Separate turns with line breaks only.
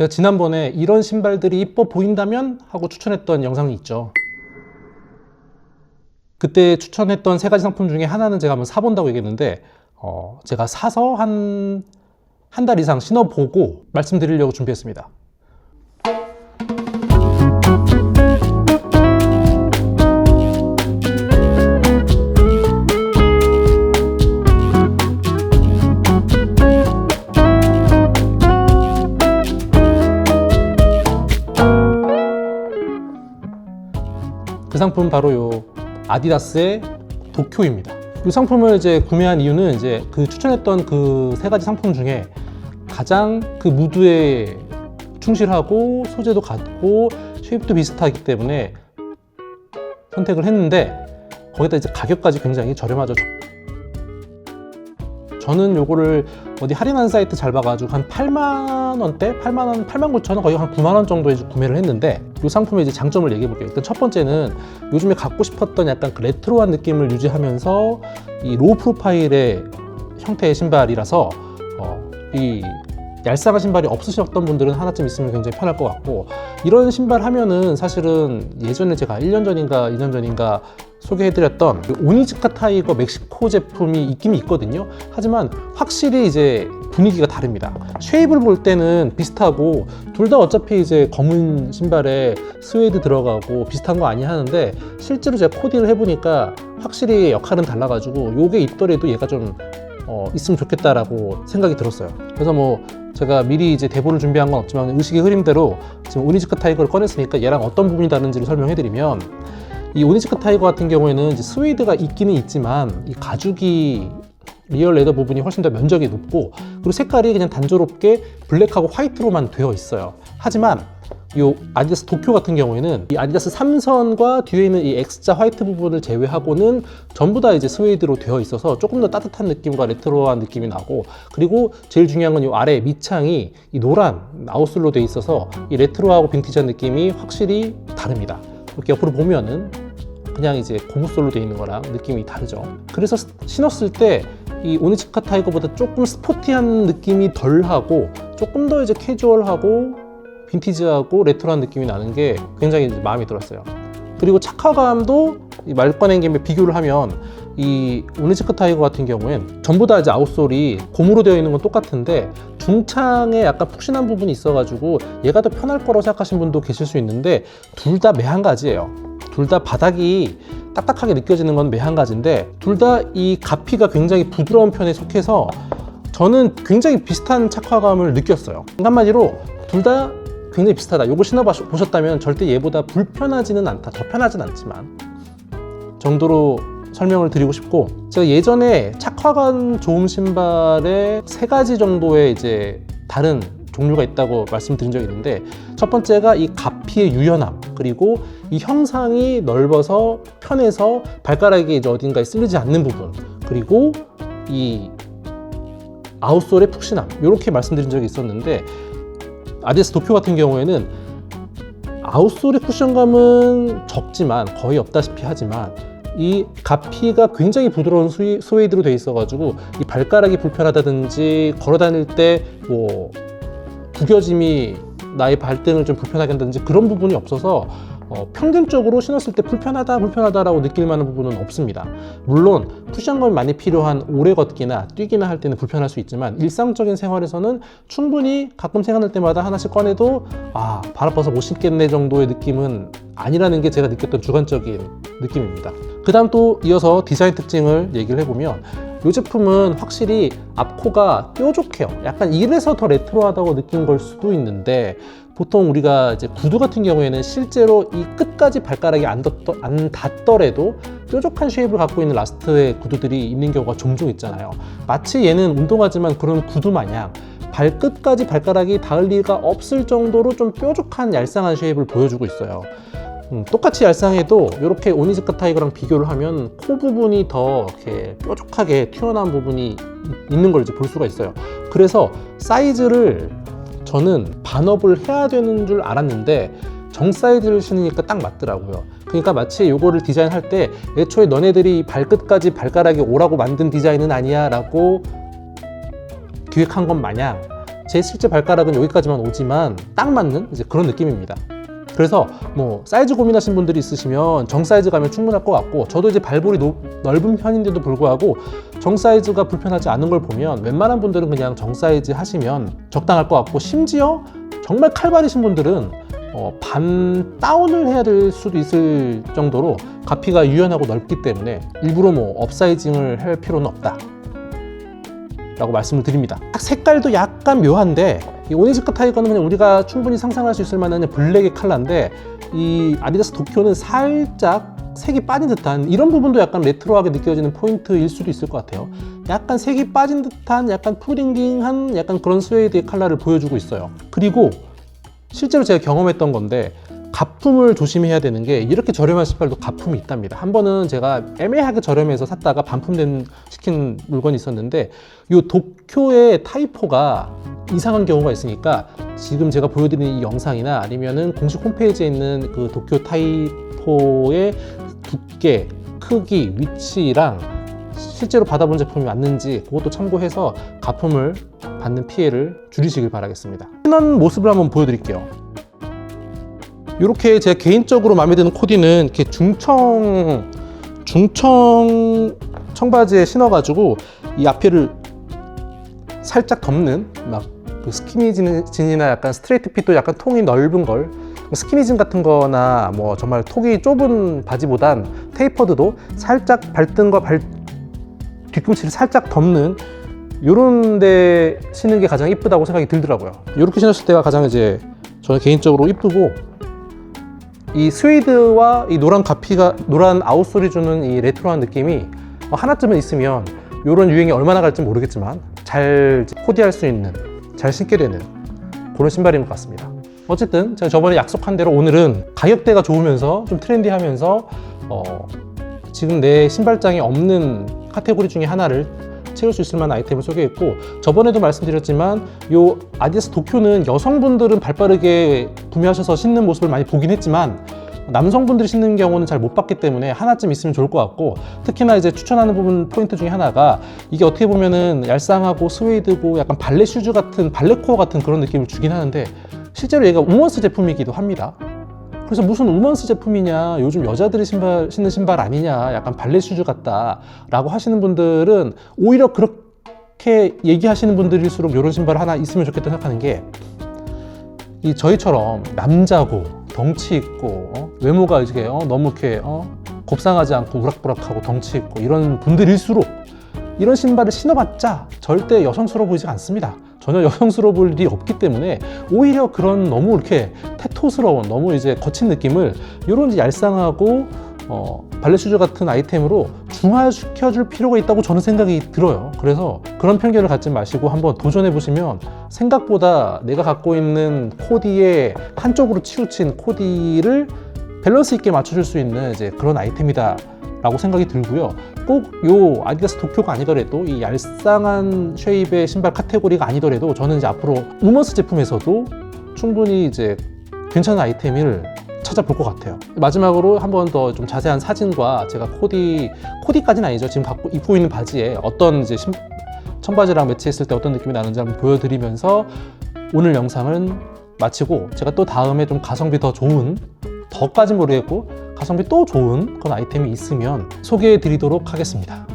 제가 지난번에 이런 신발들이 이뻐 보인다면 하고 추천했던 영상이 있죠. 그때 추천했던 세 가지 상품 중에 하나는 제가 한번 사본다고 얘기했는데 어, 제가 사서 한 한 달 이상 신어보고 말씀드리려고 준비했습니다. 상품 바로 요 아디다스의 도쿄입니다. 이 상품을 이제 구매한 이유는 이제 그 추천했던 그 세 가지 상품 중에 가장 그 무드에 충실하고 소재도 같고 쉐입도 비슷하기 때문에 선택을 했는데 거기다 이제 가격까지 굉장히 저렴하죠. 저는 요거를 어디 할인한 사이트 잘 봐가지고 한 8만 원대, 8만 원, 8만 9천 원 거의 한 9만 원 정도에 구매를 했는데 이 상품의 이제 장점을 얘기해 볼게요. 일단 첫 번째는 요즘에 갖고 싶었던 약간 그 레트로한 느낌을 유지하면서 이 로우 프로파일의 형태의 신발이라서 어, 이 얄쌍한 신발이 없으셨던 분들은 하나쯤 있으면 굉장히 편할 것 같고 이런 신발 하면은 사실은 예전에 제가 1년 전인가 2년 전인가 소개해드렸던 그 오니즈카 타이거 멕시코 제품이 있긴 있거든요. 하지만 확실히 이제 분위기가 다릅니다. 쉐입을 볼 때는 비슷하고 둘 다 어차피 이제 검은 신발에 스웨이드 들어가고 비슷한 거 아니 하는데 실제로 제가 코디를 해보니까 확실히 역할은 달라가지고 요게 있더라도 얘가 좀 어, 있으면 좋겠다라고 생각이 들었어요. 그래서 뭐 제가 미리 이제 대본을 준비한 건 없지만 의식의 흐름대로 지금 오니즈카 타이거를 꺼냈으니까 얘랑 어떤 부분이 다른지를 설명해드리면 이 오니즈카 타이거 같은 경우에는 스웨이드가 있기는 있지만 이 가죽이 리얼 레더 부분이 훨씬 더 면적이 높고 그리고 색깔이 그냥 단조롭게 블랙하고 화이트로만 되어 있어요. 하지만 이 아디다스 도쿄 같은 경우에는 이 아디다스 3선과 뒤에 있는 이 X자 화이트 부분을 제외하고는 전부 다 이제 스웨이드로 되어 있어서 조금 더 따뜻한 느낌과 레트로한 느낌이 나고 그리고 제일 중요한 건 이 아래 밑창이 이 노란 아웃솔로 되어 있어서 이 레트로하고 빈티지한 느낌이 확실히 다릅니다. 이렇게 옆으로 보면은 그냥 이제 고무솔로 되어 있는 거랑 느낌이 다르죠. 그래서 스- 신었을 때 이 오니치카 타이거보다 조금 스포티한 느낌이 덜 하고 조금 더 이제 캐주얼하고 빈티지하고 레트로한 느낌이 나는 게 굉장히 마음에 들었어요. 그리고 착화감도 이말 꺼낸 김에 비교를 하면 이 오니치카 타이거 같은 경우엔 전부 다 이제 아웃솔이 고무로 되어 있는 건 똑같은데 중창에 약간 푹신한 부분이 있어가지고 얘가 더 편할 거라고 생각하시는 분도 계실 수 있는데 둘 다 매한 가지예요. 둘 다 바닥이 딱딱하게 느껴지는 건 매한 가지인데 둘 다 이 가피가 굉장히 부드러운 편에 속해서 저는 굉장히 비슷한 착화감을 느꼈어요. 한마디로 둘 다 굉장히 비슷하다. 이거 신어보셨다면 절대 얘보다 불편하지는 않다. 더 편하진 않지만 정도로 설명을 드리고 싶고 제가 예전에 착화감 좋은 신발에 세 가지 정도의 이제 다른 종류가 있다고 말씀드린 적이 있는데 첫 번째가 이 가피의 유연함 그리고 이 형상이 넓어서 편해서 발가락이 이제 어딘가에 쓸리지 않는 부분 그리고 이 아웃솔의 푹신함 이렇게 말씀드린 적이 있었는데 아디다스 도쿄 같은 경우에는 아웃솔의 쿠션감은 적지만 거의 없다시피 하지만 이 가피가 굉장히 부드러운 스웨- 스웨이드로 돼 있어가지고 이 발가락이 불편하다든지 걸어 다닐 때 뭐 구겨짐이 나의 발등을 좀 불편하게 한다든지 그런 부분이 없어서 어, 평균적으로 신었을 때 불편하다 불편하다라고 느낄 만한 부분은 없습니다. 물론 쿠션감이 많이 필요한 오래 걷기나 뛰기나 할 때는 불편할 수 있지만 일상적인 생활에서는 충분히 가끔 생각날 때마다 하나씩 꺼내도 아, 발 아파서 못 신겠네 정도의 느낌은 아니라는 게 제가 느꼈던 주관적인 느낌입니다. 그 다음 또 이어서 디자인 특징을 얘기를 해보면 이 제품은 확실히 앞코가 뾰족해요. 약간 이래서 더 레트로하다고 느낀 걸 수도 있는데 보통 우리가 이제 구두 같은 경우에는 실제로 이 끝까지 발가락이 안, 닿더, 안 닿더라도 뾰족한 쉐입을 갖고 있는 라스트의 구두들이 있는 경우가 종종 있잖아요. 마치 얘는 운동하지만 그런 구두 마냥 발끝까지 발가락이 닿을 리가 없을 정도로 좀 뾰족한 얄쌍한 쉐입을 보여주고 있어요. 음, 똑같이 얄쌍해도 이렇게 오니즈카 타이거랑 비교를 하면 코 부분이 더 이렇게 뾰족하게 튀어나온 부분이 이- 있는 걸 이제 볼 수가 있어요. 그래서 사이즈를 저는 반업을 해야 되는 줄 알았는데 정 사이즈를 신으니까 딱 맞더라고요. 그러니까 마치 이거를 디자인할 때 애초에 너네들이 발끝까지 발가락이 오라고 만든 디자인은 아니야 라고 기획한 것 마냥 제 실제 발가락은 여기까지만 오지만 딱 맞는 그런 느낌입니다. 그래서 뭐 사이즈 고민하신 분들이 있으시면 정 사이즈 가면 충분할 것 같고 저도 이제 발볼이 노- 넓은 편인데도 불구하고 정 사이즈가 불편하지 않은 걸 보면 웬만한 분들은 그냥 정 사이즈 하시면 적당할 것 같고 심지어 정말 칼발이신 분들은 어, 반 다운을 해야 될 수도 있을 정도로 가피가 유연하고 넓기 때문에 일부러 뭐 업사이징을 할 필요는 없다. 라고 말씀을 드립니다. 딱 색깔도 약간 묘한데 이 오니스카 타이거는 그냥 우리가 충분히 상상할 수 있을 만한 블랙의 컬러인데 이 아디다스 도쿄는 살짝 색이 빠진 듯한 이런 부분도 약간 레트로하게 느껴지는 포인트일 수도 있을 것 같아요. 약간 색이 빠진 듯한 약간 푸딩딩한 약간 그런 스웨이드의 컬러를 보여주고 있어요. 그리고 실제로 제가 경험했던 건데 가품을 조심해야 되는 게 이렇게 저렴한 신발도 가품이 있답니다. 한 번은 제가 애매하게 저렴해서 샀다가 반품된 시킨 물건이 있었는데 이 도쿄의 타이포가 이상한 경우가 있으니까 지금 제가 보여드리는 이 영상이나 아니면은 공식 홈페이지에 있는 그 도쿄 타이포의 두께, 크기, 위치랑 실제로 받아본 제품이 맞는지 그것도 참고해서 가품을 받는 피해를 줄이시길 바라겠습니다. 신은 모습을 한번 보여드릴게요. 이렇게 제가 개인적으로 마음에 드는 코디는 이렇게 중청 중청 청바지에 신어가지고 이 앞에를 살짝 덮는 막 그 스키니진이나 약간 스트레이트 핏도 약간 통이 넓은 걸 스키니진 같은 거나 뭐 정말 톡이 좁은 바지보단 테이퍼드도 살짝 발등과 발 뒤꿈치를 살짝 덮는 요런 데 신는 게 가장 이쁘다고 생각이 들더라고요. 이렇게 신었을 때가 가장 이제 저는 개인적으로 이쁘고 이 스웨이드와 이 노란 가피가 노란 아웃솔이 주는 이 레트로한 느낌이 어, 하나쯤은 있으면 이런 유행이 얼마나 갈지 모르겠지만 잘 코디할 수 있는 잘 신게 되는 그런 신발인 것 같습니다. 어쨌든 제가 저번에 약속한 대로 오늘은 가격대가 좋으면서 좀 트렌디하면서 어, 지금 내 신발장에 없는 카테고리 중에 하나를 채울 수 있을 만한 아이템을 소개했고 저번에도 말씀드렸지만 요 아디다스 도쿄는 여성분들은 발빠르게 구매하셔서 신는 모습을 많이 보긴 했지만 남성분들이 신는 경우는 잘 못 봤기 때문에 하나쯤 있으면 좋을 것 같고 특히나 이제 추천하는 부분 포인트 중에 하나가 이게 어떻게 보면은 얄쌍하고 스웨이드고 약간 발레 슈즈 같은 발레 코어 같은 그런 느낌을 주긴 하는데 실제로 얘가 우먼스 제품이기도 합니다. 그래서 무슨 우먼스 제품이냐 요즘 여자들이 신발 신는 신발 아니냐 약간 발레 슈즈 같다라고 하시는 분들은 오히려 그렇게 얘기하시는 분들일수록 이런 신발 하나 있으면 좋겠다 생각하는 게 이 저희처럼 남자고 덩치 있고 어? 외모가 이렇게 어? 너무 이렇게 어? 곱상하지 않고 우락부락하고 덩치 있고 이런 분들일수록 이런 신발을 신어봤자 절대 여성스러워 보이지 않습니다. 전혀 여성스러워 보일 일이 없기 때문에 오히려 그런 너무 이렇게 테토스러운 너무 이제 거친 느낌을 이런 얄쌍하고 어, 발레 슈즈 같은 아이템으로 중화시켜줄 필요가 있다고 저는 생각이 들어요. 그래서 그런 편견을 갖지 마시고 한번 도전해 보시면 생각보다 내가 갖고 있는 코디에 한쪽으로 치우친 코디를 밸런스 있게 맞춰줄 수 있는 이제 그런 아이템이다. 라고 생각이 들고요. 꼭 요 아디다스 도쿄가 아니더라도 이 얄쌍한 쉐입의 신발 카테고리가 아니더라도 저는 이제 앞으로 우먼스 제품에서도 충분히 이제 괜찮은 아이템을 찾아볼 것 같아요. 마지막으로 한 번 더 좀 자세한 사진과 제가 코디 코디까지는 아니죠. 지금 갖고 입고 있는 바지에 어떤 이제 신, 청바지랑 매치했을 때 어떤 느낌이 나는지 한번 보여드리면서 오늘 영상은 마치고 제가 또 다음에 좀 가성비 더 좋은 더까진 모르겠고 가성비 또 좋은 그런 아이템이 있으면 소개해 드리도록 하겠습니다.